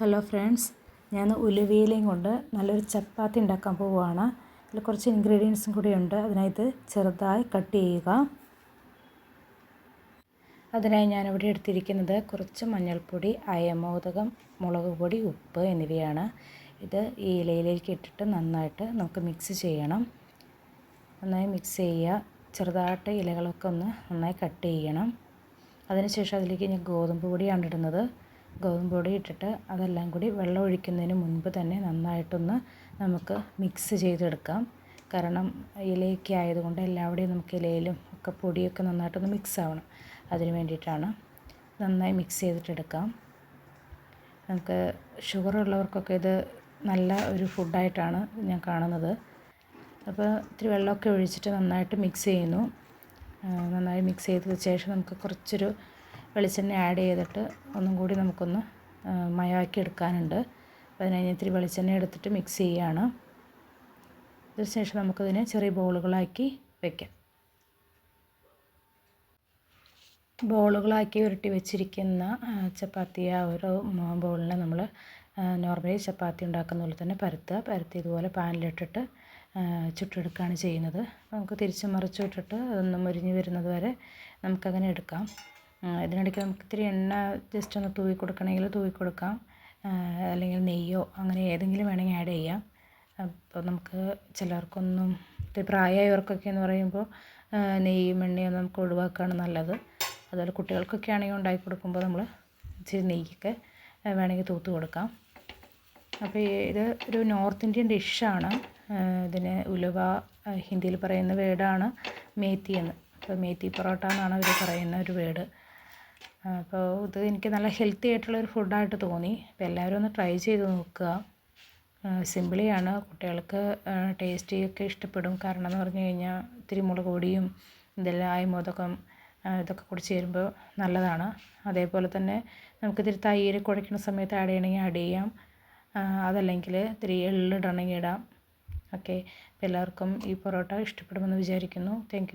Hello friends ഞാൻ ഉലുവയിലയും കൊണ്ട് നല്ലൊരു ചപ്പാത്തി ഉണ്ടാക്കാൻ പോവുകയാണ്. അതിൽ കുറച്ച് ഇൻഗ്രീഡിയൻസും കൂടി ഉണ്ട്. അതിനായിട്ട് ചെറുതായി കട്ട് ചെയ്യുക. അതിനായി ഞാനിവിടെ എടുത്തിരിക്കുന്നത് കുറച്ച് മഞ്ഞൾപ്പൊടി അയമോദകം മുളക് പൊടി ഉപ്പ് എന്നിവയാണ്. ഇത് ഈ ഇലയിലേക്ക് ഇട്ടിട്ട് നന്നായിട്ട് നമുക്ക് മിക്സ് ചെയ്യണം. നന്നായി മിക്സ് ചെയ്യുക. ചെറുതായിട്ട് ഇലകളൊക്കെ ഒന്ന് നന്നായി കട്ട് ചെയ്യണം. അതിനുശേഷം അതിലേക്ക് ഞാൻ ഗോതമ്പ് പൊടിയാണ് ഇടുന്നത്. ഗോതമ്പ് പൊടി ഇട്ടിട്ട് അതെല്ലാം കൂടി വെള്ളം ഒഴിക്കുന്നതിന് മുൻപ് തന്നെ നന്നായിട്ടൊന്ന് നമുക്ക് മിക്സ് ചെയ്തെടുക്കാം. കാരണം ഇലയൊക്കെ ആയതുകൊണ്ട് എല്ലാവിടെയും നമുക്ക് ഇലയിലും ഒക്കെ പൊടിയൊക്കെ നന്നായിട്ടൊന്ന് മിക്സ് ആവണം. അതിന് വേണ്ടിയിട്ടാണ് നന്നായി മിക്സ് ചെയ്തിട്ടെടുക്കാം. നമുക്ക് ഷുഗർ ഉള്ളവർക്കൊക്കെ ഇത് നല്ല ഒരു ഫുഡായിട്ടാണ് ഞാൻ കാണുന്നത്. അപ്പോൾ ഇത്തിരി വെള്ളമൊക്കെ ഒഴിച്ചിട്ട് നന്നായിട്ട് മിക്സ് ചെയ്യുന്നു. നന്നായി മിക്സ് ചെയ്തതിന് ശേഷം നമുക്ക് കുറച്ചൊരു വെളിച്ചെണ്ണ ആഡ് ചെയ്തിട്ട് ഒന്നും കൂടി നമുക്കൊന്ന് മയമാക്കി എടുക്കാനുണ്ട്. അപ്പോൾ അതിന് ഇത്തിരി വെളിച്ചെണ്ണ എടുത്തിട്ട് മിക്സ് ചെയ്യുകയാണ് അതിനുശേഷം നമുക്കതിനെ ചെറിയ ബോളുകളാക്കി വയ്ക്കാം ബോളുകളാക്കി ഉരുട്ടി വെച്ചിരിക്കുന്ന ചപ്പാത്തി ആ ഒരു ബോളിനെ നമ്മൾ നോർമലി ചപ്പാത്തി ഉണ്ടാക്കുന്ന പോലെ തന്നെ പരത്തുക. പരത്തി ഇതുപോലെ പാനിലിട്ടിട്ട് ചുട്ടെടുക്കുകയാണ് ചെയ്യുന്നത്. നമുക്ക് തിരിച്ച് മറിച്ച് വിട്ടിട്ട് അതൊന്ന് മുരിഞ്ഞ് വരുന്നത് വരെ നമുക്കങ്ങനെ എടുക്കാം. ഇതിനിടയ്ക്ക് നമുക്ക് ഇത്തിരി എണ്ണ ജസ്റ്റ് ഒന്ന് തൂവി കൊടുക്കണമെങ്കിൽ തൂവി കൊടുക്കാം. അല്ലെങ്കിൽ നെയ്യോ അങ്ങനെ ഏതെങ്കിലും വേണമെങ്കിൽ ആഡ് ചെയ്യാം. അപ്പോൾ നമുക്ക് ചിലർക്കൊന്നും ഇത്തിരി പ്രായമായവർക്കൊക്കെ എന്ന് പറയുമ്പോൾ നെയ്യും എണ്ണയും നമുക്ക് ഒഴിവാക്കുകയാണ് നല്ലത്. അതുപോലെ കുട്ടികൾക്കൊക്കെ ആണെങ്കിൽ ഉണ്ടാക്കി കൊടുക്കുമ്പോൾ നമ്മൾ ഇച്ചിരി നെയ്യൊക്കെ വേണമെങ്കിൽ തൂത്ത് കൊടുക്കാം. അപ്പോൾ ഇത് ഒരു നോർത്ത് ഇന്ത്യൻ ഡിഷാണ്. ഇതിന് ഉലുവ ഹിന്ദിയിൽ പറയുന്ന വേർഡാണ് മേത്തി എന്ന് അപ്പോൾ മേത്തി പൊറോട്ട എന്നാണ് അവർ പറയുന്ന ഒരു വേർഡ് അപ്പോൾ ഇത് എനിക്ക് നല്ല ഹെൽത്തി ആയിട്ടുള്ള ഒരു ഫുഡായിട്ട് തോന്നി. അപ്പോൾ എല്ലാവരും ഒന്ന് ട്രൈ ചെയ്ത് നോക്കുക. സിമ്പിളിയാണ് കുട്ടികൾക്ക് ടേസ്റ്റിയൊക്കെ ഇഷ്ടപ്പെടും. കാരണം എന്ന് പറഞ്ഞു കഴിഞ്ഞാൽ ഇത്തിരി മുളക് പൊടിയും ഇതെല്ലാം ആയമോദകം ഇതൊക്കെ കൂടി ചേരുമ്പോൾ നല്ലതാണ്. അതേപോലെ തന്നെ നമുക്ക് ഇത്തിരി തൈര് കുഴയ്ക്കുന്ന സമയത്ത് ആഡ് ചെയ്യണമെങ്കിൽ ആഡ് ചെയ്യാം. അതല്ലെങ്കിൽ ഇത്തിരി എള്ളിടണമെങ്കിൽ ഇടാം. ഓക്കെ എല്ലാവർക്കും ഈ പൊറോട്ട ഇഷ്ടപ്പെടുമെന്ന് വിചാരിക്കുന്നു. താങ്ക്